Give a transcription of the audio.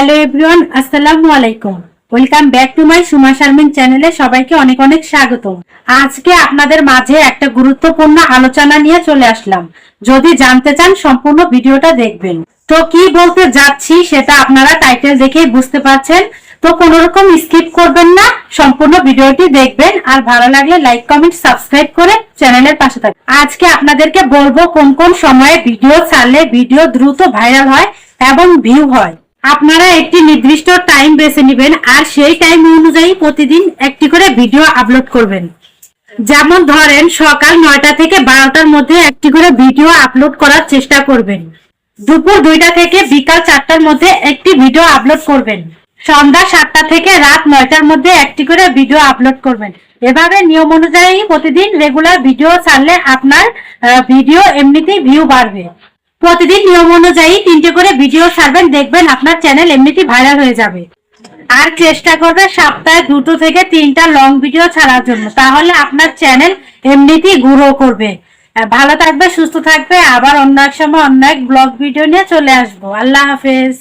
Hello everyone, আসসালামু আলাইকুম। Welcome back to my Suma Sharmin চ্যানেলে সবাইকে অনেক অনেক স্বাগত আজকে আপনাদের মাঝে একটা গুরুত্বপূর্ণ আলোচনা নিয়ে চলে আসলাম। যদি জানতে চান সম্পূর্ণ ভিডিওটা দেখবেন। তো কি বলতে যাচ্ছি সেটা আপনারা টাইটেল দেখেই বুঝতে পারছেন। তো কোনো রকম স্কিপ করবেন না, সম্পূর্ণ ভিডিওটি দেখবেন। আর ভালো লাগলে লাইক কমেন্ট সাবস্ক্রাইব করে চ্যানেলের পাশে থাকবেন আজকে আপনাদেরকে বলব কোন কোন সময়ে ভিডিও ছাড়লে ভিডিও দ্রুত ভাইরাল হয় এবং ভিউ হয়। আপনারা একটি নির্দিষ্ট টাইম বেছে নেবেন আর সেই টাইম অনুযায়ী প্রতিদিন একটি করে ভিডিও আপলোড করবেন। যেমন ধরেন, সকাল নয়টা থেকে বারোটার মধ্যে একটি করে ভিডিও আপলোড করার চেষ্টা করবেন। দুপুর দুইটা থেকে বিকাল চারটার মধ্যে একটি ভিডিও আপলোড করবেন। সন্ধ্যা সাতটা থেকে রাত নয়টার মধ্যে একটি করে ভিডিও আপলোড করবেন। এভাবে নিয়ম অনুযায়ী প্রতিদিন রেগুলার ভিডিও ছাড়লে আপনার ভিডিও এমনিতেই ভিউ বাড়বে। প্রতিদিন নিয়ম অনুযায়ী তিনটে করে ভিডিও সারবেন, দেখবেন আপনার চ্যানেল এমনিতেই ভাইরাল হয়ে যাবে। আর চেষ্টা করবে সপ্তাহে দুটো থেকে তিনটা লং ভিডিও ছাড়ার জন্য। তাহলে আপনার চ্যানেল এমনিতেই গ্রো করবে। ভালো থাকবে, সুস্থ থাকবে। আবার অন্য এক সময় অন্য এক ব্লগ ভিডিও নিয়ে চলে আসব। আল্লাহ হাফেজ।